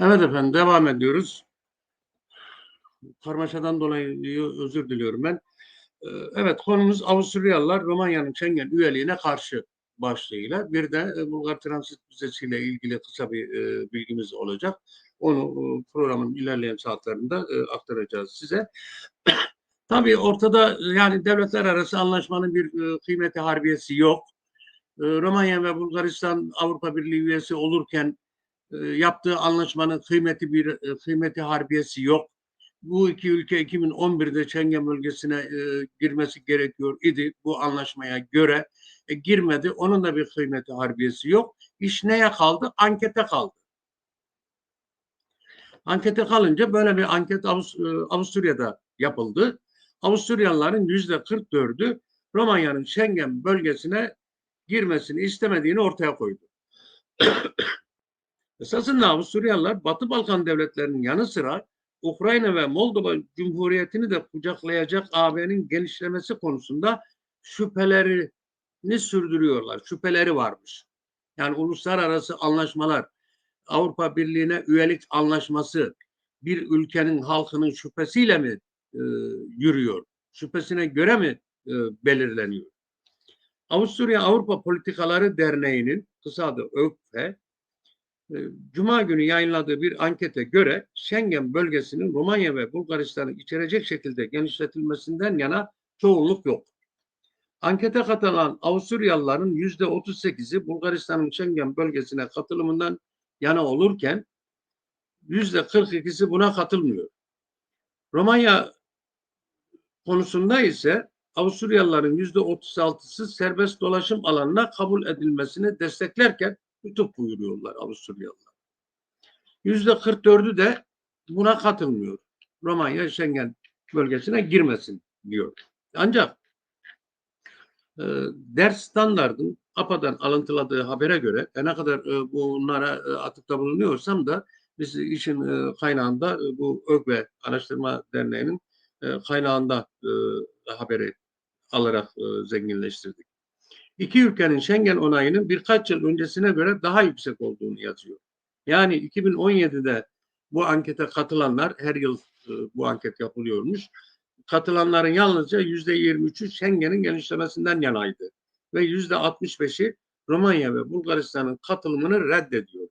Evet efendim devam ediyoruz. Karmaşadan dolayı özür diliyorum ben. Ee, Evet konumuz Avusturyalılar Romanya'nın Schengen üyeliğine karşı başlığıyla. Bir de e, Bulgar Transit Vizesi ile ilgili kısa bir e, bilgimiz olacak. Onu e, programın ilerleyen saatlerinde aktaracağız size. Tabii ortada yani devletler arası anlaşmanın bir kıymeti harbiyesi yok. Romanya ve Bulgaristan Avrupa Birliği üyesi olurken yaptığı anlaşmanın kıymeti bir e, kıymeti harbiyesi yok. Bu iki ülke 2011'de Schengen bölgesine e, girmesi gerekiyor idi bu anlaşmaya göre. E, girmedi. Onun da bir kıymeti harbiyesi yok. İş neye kaldı? Ankete kaldı. Ankete kalınca böyle bir anket e, Avusturya'da yapıldı. Avusturyalıların yüzde 44'ü Romanya'nın Schengen bölgesine girmesini istemediğini ortaya koydu. Esasında Avusturyalılar Batı Balkan devletlerinin yanı sıra Ukrayna ve Moldova Cumhuriyeti'ni de kucaklayacak AB'nin genişlemesi konusunda şüphelerini sürdürüyorlar. Şüpheleri varmış. Yani uluslararası anlaşmalar, Avrupa Birliği'ne üyelik anlaşması bir ülkenin halkının şüphesiyle mi e, yürüyor? Şüphesine göre mi e, belirleniyor? Avusturya Avrupa Politikaları Derneği'nin kısa adı ÖKFE Cuma günü yayınladığı bir ankete göre Schengen bölgesinin Romanya ve Bulgaristan'ı içerecek şekilde genişletilmesinden yana çoğunluk yok. Ankete katılan Avusturyalıların yüzde 38'i Bulgaristan'ın Schengen bölgesine katılımından yana olurken yüzde 42'si buna katılmıyor. Romanya konusunda ise Avusturyalıların yüzde 36'sı serbest dolaşım alanına kabul edilmesini desteklerken tutup buyuruyorlar Avusturyalılar. Yüzde 44'ü de buna katılmıyor. Romanya Schengen bölgesine girmesin diyor. Ancak e, ders standardın APA'dan alıntıladığı habere göre e, ne kadar e, bunlara e, atıkta bulunuyorsam da biz işin e, kaynağında e, bu ÖGVE Araştırma Derneği'nin e, kaynağında e, haberi alarak e, zenginleştirdik iki ülkenin Schengen onayının birkaç yıl öncesine göre daha yüksek olduğunu yazıyor. Yani 2017'de bu ankete katılanlar her yıl e, bu anket yapılıyormuş. Katılanların yalnızca yüzde 23'ü Schengen'in genişlemesinden yanaydı ve yüzde 65'i Romanya ve Bulgaristan'ın katılımını reddediyor.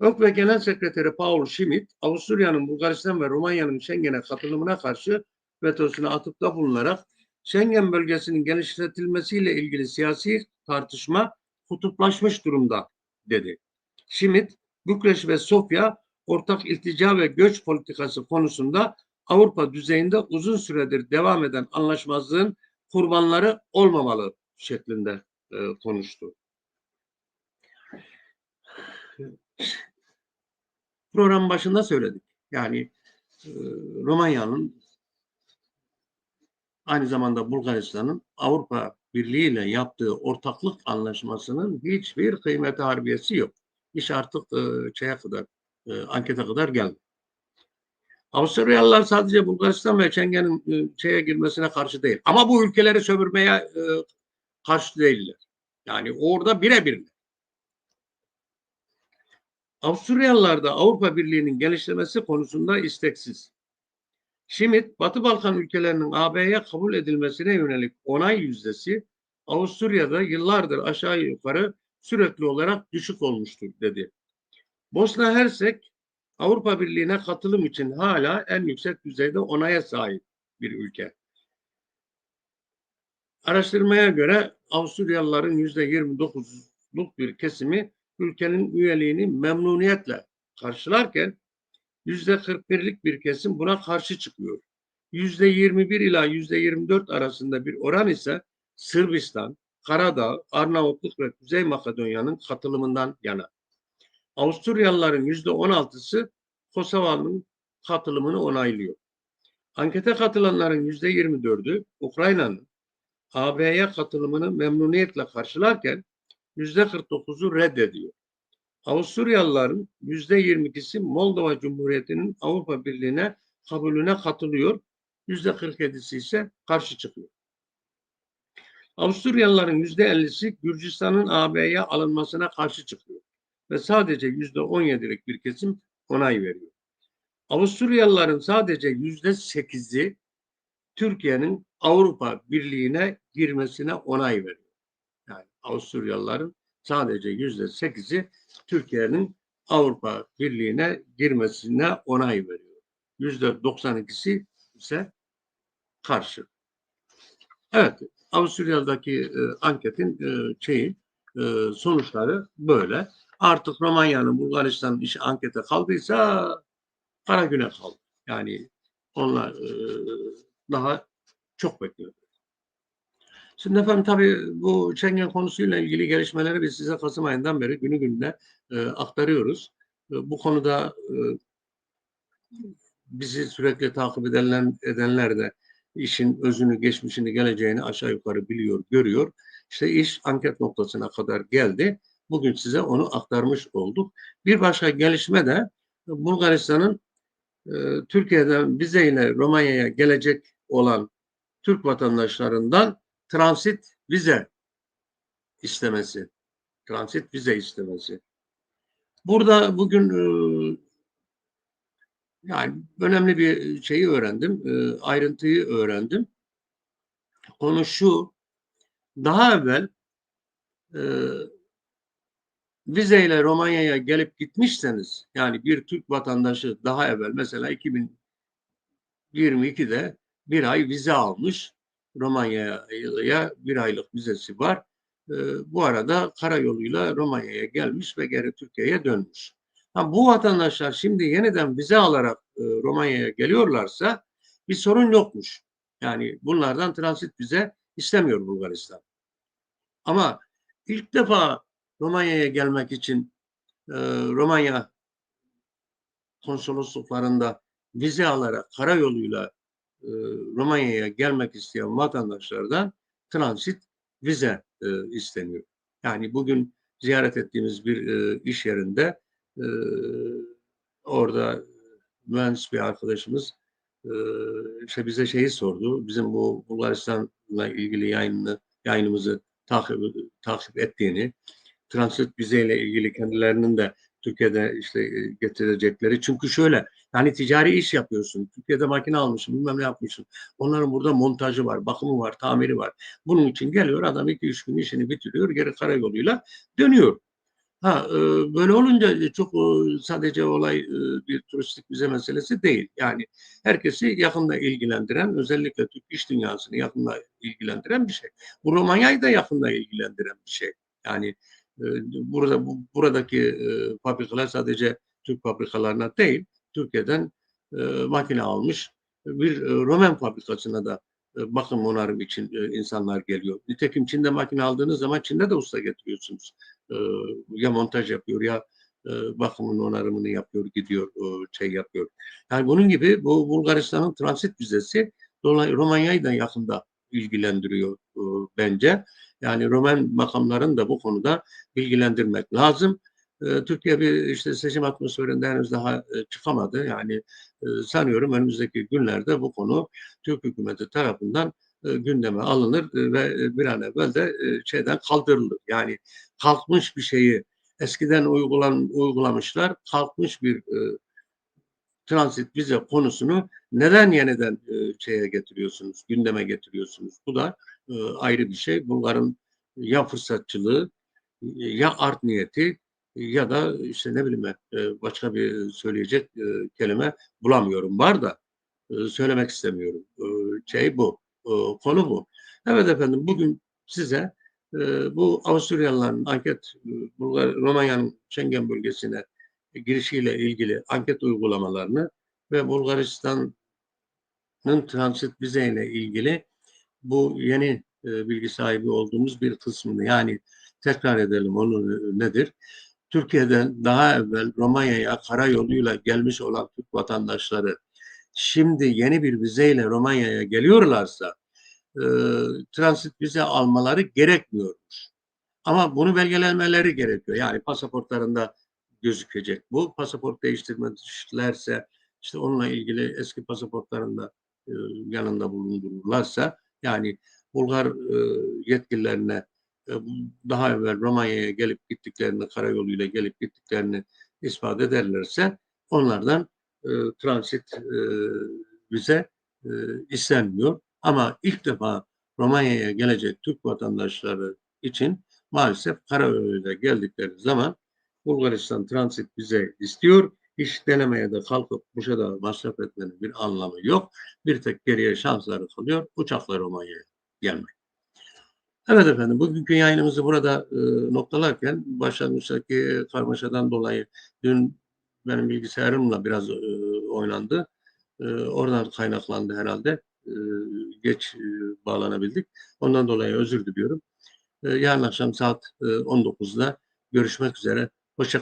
ÖKVE Genel Sekreteri Paul Schmidt, Avusturya'nın Bulgaristan ve Romanya'nın Schengen'e katılımına karşı vetosuna atıfta bulunarak Schengen bölgesinin genişletilmesiyle ilgili siyasi tartışma kutuplaşmış durumda dedi. Schmidt, Bükreş ve Sofya ortak iltica ve göç politikası konusunda Avrupa düzeyinde uzun süredir devam eden anlaşmazlığın kurbanları olmamalı şeklinde e, konuştu. Program başında söyledik. Yani e, Romanya'nın aynı zamanda Bulgaristan'ın Avrupa Birliği ile yaptığı ortaklık anlaşmasının hiçbir kıymeti harbiyesi yok. İş artık e, kadar, e, ankete kadar geldi. Avusturyalılar sadece Bulgaristan ve Schengen'in e, girmesine karşı değil. Ama bu ülkeleri sömürmeye e, karşı değiller. Yani orada birebir. Avusturyalılar da Avrupa Birliği'nin genişlemesi konusunda isteksiz. Schmidt, Batı Balkan ülkelerinin AB'ye kabul edilmesine yönelik onay yüzdesi Avusturya'da yıllardır aşağı yukarı sürekli olarak düşük olmuştur dedi. Bosna Hersek Avrupa Birliği'ne katılım için hala en yüksek düzeyde onaya sahip bir ülke. Araştırmaya göre Avusturyalıların yüzde 29'luk bir kesimi ülkenin üyeliğini memnuniyetle karşılarken yüzde 41'lik bir kesim buna karşı çıkıyor. Yüzde 21 ila yüzde 24 arasında bir oran ise Sırbistan, Karadağ, Arnavutluk ve Kuzey Makedonya'nın katılımından yana. Avusturyalıların yüzde 16'sı Kosova'nın katılımını onaylıyor. Ankete katılanların yüzde 24'ü Ukrayna'nın AB'ye katılımını memnuniyetle karşılarken yüzde 49'u reddediyor. Avusturyalıların yüzde 22'si Moldova Cumhuriyeti'nin Avrupa Birliği'ne kabulüne katılıyor. Yüzde 47'si ise karşı çıkıyor. Avusturyalıların yüzde 50'si Gürcistan'ın AB'ye alınmasına karşı çıkıyor. ve sadece yüzde on yedilik bir kesim onay veriyor. Avusturyalıların sadece yüzde sekizi Türkiye'nin Avrupa Birliği'ne girmesine onay veriyor. Yani Avusturyalıların sadece yüzde sekizi Türkiye'nin Avrupa Birliği'ne girmesine onay veriyor. Yüzde 92'si ise karşı. Evet, Avusturya'daki e, anketin e, şeyi, e, sonuçları böyle. Artık Romanya'nın Bulgaristan'ın işi ankete kaldıysa kara güne kaldı. Yani onlar e, daha çok bekliyor. Şimdi efendim tabii bu Schengen konusuyla ilgili gelişmeleri biz size Kasım ayından beri günü gününe e, aktarıyoruz. E, bu konuda e, bizi sürekli takip edenler, edenler de işin özünü, geçmişini, geleceğini aşağı yukarı biliyor, görüyor. İşte iş anket noktasına kadar geldi. Bugün size onu aktarmış olduk. Bir başka gelişme de Bulgaristan'ın e, Türkiye'den vizeyle Romanya'ya gelecek olan Türk vatandaşlarından transit vize istemesi. Transit vize istemesi. Burada bugün e, yani önemli bir şeyi öğrendim, e, ayrıntıyı öğrendim. Konu şu, daha evvel e, vizeyle Romanya'ya gelip gitmişseniz, yani bir Türk vatandaşı daha evvel mesela 2022'de bir ay vize almış, Romanya'ya bir aylık vizesi var. E, bu arada karayoluyla Romanya'ya gelmiş ve geri Türkiye'ye dönmüş. Ha, bu vatandaşlar şimdi yeniden vize alarak e, Romanya'ya geliyorlarsa bir sorun yokmuş. Yani bunlardan transit vize istemiyor Bulgaristan. Ama ilk defa Romanya'ya gelmek için e, Romanya konsolosluklarında vize alarak karayoluyla e, Romanya'ya gelmek isteyen vatandaşlardan transit vize e, isteniyor. Yani bugün ziyaret ettiğimiz bir e, iş yerinde e, orada mühendis bir arkadaşımız e, işte bize şeyi sordu. Bizim bu Bulgaristan'la ilgili yayınını, yayınımızı takip, takip ettiğini, transit vizeyle ilgili kendilerinin de Türkiye'de işte e, getirecekleri. Çünkü şöyle yani ticari iş yapıyorsun. Türkiye'de makine almışsın, bilmem ne yapmışsın. Onların burada montajı var, bakımı var, tamiri var. Bunun için geliyor adam iki üç gün işini bitiriyor, geri karayoluyla dönüyor. Ha, e, böyle olunca çok e, sadece olay bir turistik vize meselesi değil. Yani herkesi yakında ilgilendiren, özellikle Türk iş dünyasını yakında ilgilendiren bir şey. Bu Romanya'yı da yakında ilgilendiren bir şey. Yani burada bu, buradaki fabrikalar sadece Türk fabrikalarına değil, Türkiye'den makine almış bir Roman fabrikasına da bakım onarım için insanlar geliyor. Nitekim Çin'de makine aldığınız zaman Çin'de de usta getiriyorsunuz. E, ya montaj yapıyor ya e, bakımını onarımını yapıyor gidiyor şey yapıyor. Yani bunun gibi bu Bulgaristan'ın transit vizesi Romanya'yı da yakında ilgilendiriyor e, bence. Yani Roman makamların da bu konuda bilgilendirmek lazım. Türkiye bir işte seçim atmosferinde henüz daha çıkamadı. Yani sanıyorum önümüzdeki günlerde bu konu Türk hükümeti tarafından gündeme alınır ve bir an evvel de şeyden kaldırılır. Yani kalkmış bir şeyi eskiden uygulan, uygulamışlar. Kalkmış bir e, transit vize konusunu neden yeniden e, şeye getiriyorsunuz, gündeme getiriyorsunuz? Bu da e, ayrı bir şey. Bunların ya fırsatçılığı ya art niyeti ya da işte ne bileyim e, başka bir söyleyecek e, kelime bulamıyorum. Var da e, söylemek istemiyorum. E, şey bu. E, konu bu. Evet efendim bugün size ee, bu Avusturyalıların anket e, Bulgar, Romanya'nın Schengen bölgesine girişiyle ilgili anket uygulamalarını ve Bulgaristan'ın transit vizeyle ilgili bu yeni e, bilgi sahibi olduğumuz bir kısmını yani tekrar edelim onu nedir? Türkiye'den daha evvel Romanya'ya karayoluyla gelmiş olan Türk vatandaşları şimdi yeni bir vizeyle Romanya'ya geliyorlarsa e, transit vize almaları gerekmiyormuş. Ama bunu belgelenmeleri gerekiyor. Yani pasaportlarında gözükecek. Bu pasaport değiştirmişlerse işte onunla ilgili eski pasaportlarında e, yanında bulundururlarsa yani Bulgar e, yetkililerine e, daha evvel Romanya'ya gelip gittiklerini, karayoluyla gelip gittiklerini ispat ederlerse onlardan e, transit e, vize e, istenmiyor. Ama ilk defa Romanya'ya gelecek Türk vatandaşları için maalesef karayoluyla geldikleri zaman Bulgaristan transit vize istiyor. Hiç denemeye de kalkıp Muş'a da masraf etmenin bir anlamı yok. Bir tek geriye şansları kalıyor. Uçakla Romanya'ya gelmek. Evet efendim bugünkü yayınımızı burada e, noktalarken başlangıçtaki karmaşadan dolayı dün benim bilgisayarımla biraz e, oynandı. E, oradan kaynaklandı herhalde. E, geç e, bağlanabildik. Ondan dolayı özür diliyorum. E, yarın akşam saat e, 19'da görüşmek üzere. و چه